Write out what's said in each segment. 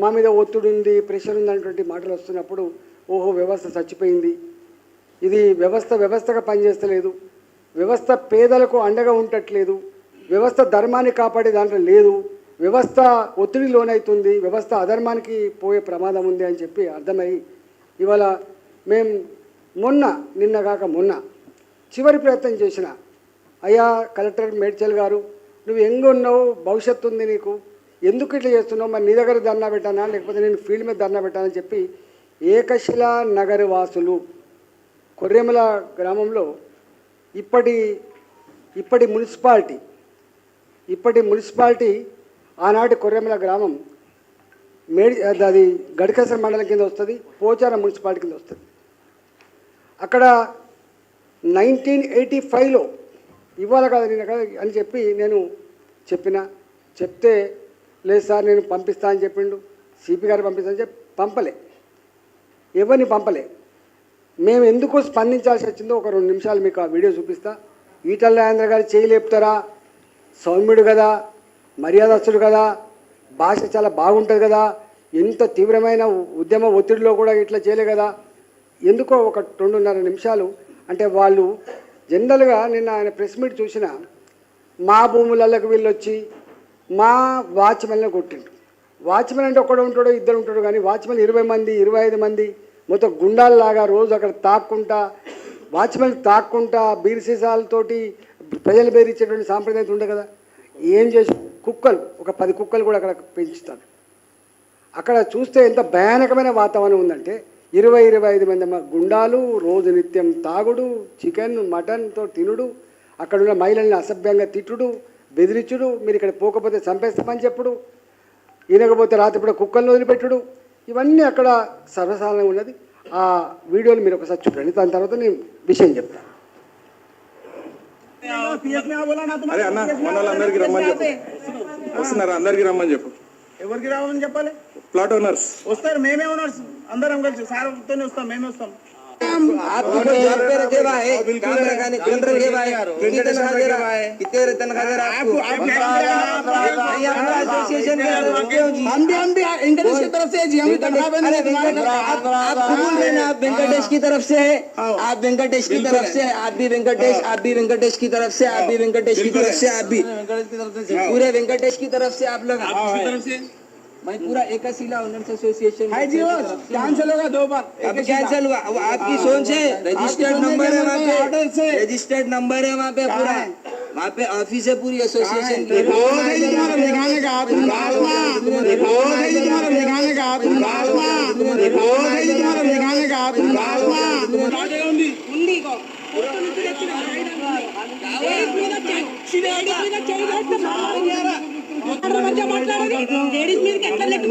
మా మీద ఒత్తిడి ఉంది ప్రెషర్ ఉంది అనేటువంటి మాటలు వస్తున్నప్పుడు ఓహో వ్యవస్థ చచ్చిపోయింది. ఇది వ్యవస్థ వ్యవస్థగా పనిచేస్తలేదు. వ్యవస్థ పేదలకు అండగా ఉండట్లేదు. వ్యవస్థ ధర్మాన్ని కాపాడే దాంట్లో లేదు. వ్యవస్థ ఒత్తిడి లోనవుతుంది వ్యవస్థ అధర్మానికి పోయే ప్రమాదం ఉంది అని చెప్పి అర్థమై ఇవాళ మేము మొన్న నిన్న కాక మొన్న చివరి ప్రయత్నం చేసిన అయ్యా కలెక్టర్ మేడ్చల్ గారు నువ్వు ఎంగున్నావు భవిష్యత్తు ఉంది నీకు. ఎందుకు ఇట్లా చేస్తున్నావు? మరి నీ దగ్గర ధర్నా పెట్టానా? లేకపోతే నేను ఫీల్డ్ మీద ధర్నా పెట్టానని చెప్పి ఏకశిల నగర వాసులు కొర్రెమల గ్రామంలో ఇప్పటి ఇప్పటి మున్సిపాలిటీ ఇప్పటి మున్సిపాలిటీ ఆనాటి కొర్రెమల గ్రామం మేడి అది గడికసర మండలం కింద వస్తుంది పోచారం మున్సిపాలిటీ కింద వస్తుంది. అక్కడ నైన్టీన్ ఎయిటీ ఫైవ్లో ఇవ్వాలి కదా నేను కదా అని చెప్పి నేను చెప్పిన. చెప్తే లేదు సార్ నేను పంపిస్తా అని చెప్పిండు. సిపి గారు పంపిస్తా అని చెప్పి పంపలే. ఎవరిని పంపలే? మేము ఎందుకు స్పందించాల్సి వచ్చిందో ఒక రెండు నిమిషాలు మీకు ఆ వీడియో చూపిస్తా. ఈటల రాజేంద్ర గారు చేయలేపుతారా సౌమ్యుడు కదా మర్యాదస్తుడు కదా భాష చాలా బాగుంటుంది కదా ఎంత తీవ్రమైన ఉద్యమ ఒత్తిడిలో కూడా ఇట్లా చేయలే కదా. ఎందుకో ఒక రెండున్నర నిమిషాలు అంటే వాళ్ళు జనరల్గా నిన్న ఆయన ప్రెస్ మీట్ చూసిన మా భూములలోకి వీళ్ళు వచ్చి మా వాచ్మెన్లో కొట్టిండు వాచ్మెన్ అంటే ఒకడు ఉంటాడో ఇద్దరు ఉంటాడు కానీ వాచ్మెన్ ఇరవై మంది ఇరవై ఐదు మంది మొత్తం గుండాల్లాగా రోజు అక్కడ తాక్కుంటా వాచ్మెన్ తాక్కుంటా బీర్ సీసాలతోటి ప్రజలు బేరించేటువంటి సాంప్రదాయం ఉండే కదా. ఏం చేసి కుక్కలు ఒక పది కుక్కలు కూడా అక్కడ పెంచుతారు. అక్కడ చూస్తే ఎంత భయానకమైన వాతావరణం ఉందంటే ఇరవై ఇరవై ఐదు మంది గుండాలు రోజు నిత్యం తాగుడు చికెన్ మటన్తో తినుడు అక్కడ ఉన్న మహిళల్ని అసభ్యంగా తిట్టుడు బెదిరించుడు మీరు ఇక్కడ పోకపోతే చంపేస్తామని చెప్పుడు ఈనకపోతే రాత్రిపూట కుక్కలను వదిలిపెట్టుడు. ఇవన్నీ అక్కడ సర్వసాధారణంగా ఉన్నది. ఆ వీడియోలు మీరు ఒకసారి చూడండి. దాని తర్వాత నేను విషయం చెప్తాను. అరే అన్న మన వాళ్ళందరికీ రమ్మని చెప్పు. వస్తున్నారా? అందరికీ రమ్మని చెప్పు. ఎవరికి రావాలని చెప్పాలి? Plot owners. వస్తారు మేమే ఉన్నారు అందరం కలిసి సార్తోనే వస్తాం మేమే వస్తాం. आपको जॉब पे रखे हुआ है काम रखाने कौन रखे हुआ है कितनी तनख्वाह दे रहा है कितने तनख्वाह दे रहा है आपको एसोसिएशन हो हम भी हम भी की तरफ़ से जी हम तनख्वाह आप आप खुद बोल रहे हैं आप वेंकटेश की तरफ़ से है आप वेंकटेश की तरफ़ से है, आप भी वेंकटेश आप भी वेंकटेश की तरफ़ से आप भी वेंकटेश की तरफ़ से आप भी पूरे वेंकटेश की तरफ़ से आप लोग मैं पूरा एकशिला ओनर्स एसोसिएशन है जी वो कैंसिल होगा दो बार अब कैंसिल हुआ वो आपकी सोच है रजिस्टर्ड सोचने नंबर है के वहाँ ऑर्डर पे से। रजिस्टर्ड नंबर है वहाँ पे पूरा वहाँ पे ऑफिस है पूरी एसोसिएशन की रोज है जी तुम्हारा दिखाने का तुम लाजमा रोज है जी तुम्हारा दिखाने का तुम लाजमा रोज है जी तुम्हारा दिखाने का तुम लाजमा ఉంది ఇగో పొట్టు నుంచి తెచ్చిన లేడీస్ మీద చెయ్యి లేడీస్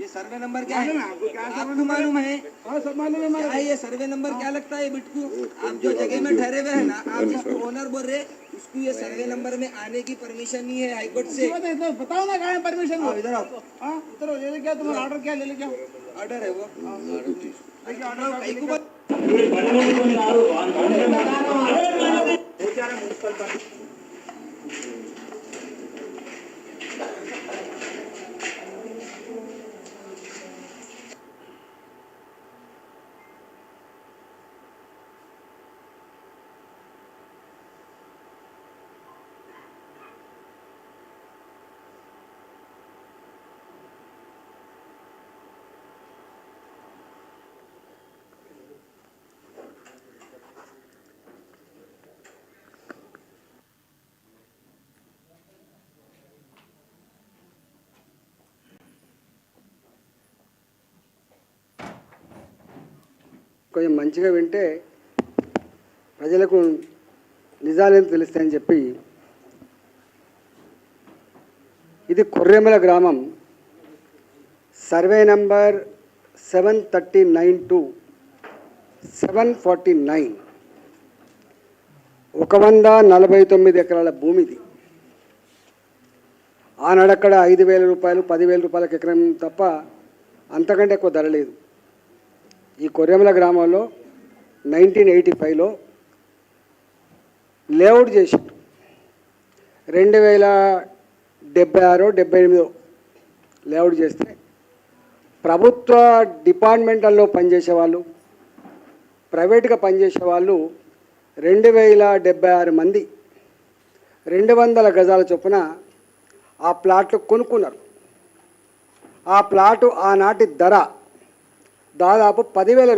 ये सर्वे नंबर क्या है? आपको क्या मालूम है? हाँ, सब मालूम है। क्या ये सर्वे नंबर क्या लगता है बिटकू? आप जो जगह में ठहरे हुए हैं ना आप जिसको ओनर बोल रहे उसको ये सर्वे नंबर में आने की परमिशन नहीं है हाईकोर्ट से। बताओ तो बताओ ना कहाँ है परमिशन इधर आओ। हाँ उतरो ले लेके आओ तुम्हारा ऑर्डर क्या ले लेके आओ ऑर्डर है वो। देखिए కొంచెం మంచిగా వింటే ప్రజలకు నిజాలేం తెలుస్తాయని చెప్పి ఇది కొర్రెమల గ్రామం. Survey number seven thirty nine two seven forty nine. ఒక వంద నలభై తొమ్మిది ఎకరాల భూమిది. ఆనాడక్కడ ఐదు వేల రూపాయలు పదివేల రూపాయలకు ఎకరం తప్ప అంతకంటే ఎక్కువ ధర లేదు. ఈ కొర్రెమల గ్రామంలో నైన్టీన్ ఎయిటీ ఫైవ్లో లేఅవుట్ చేసిండు రెండు వేల డెబ్బై ఆరో డెబ్బై ఎనిమిదో లేఅవుట్ చేస్తే ప్రభుత్వ డిపార్ట్మెంటల్లో పనిచేసే వాళ్ళు ప్రైవేట్గా పనిచేసే వాళ్ళు రెండు వేల డెబ్బై ఆరు మంది రెండు వందల గజాల చొప్పున ఆ ప్లాట్లు కొనుక్కున్నారు. ఆ ప్లాటు ఆనాటి ధర దాదాపు పదివేల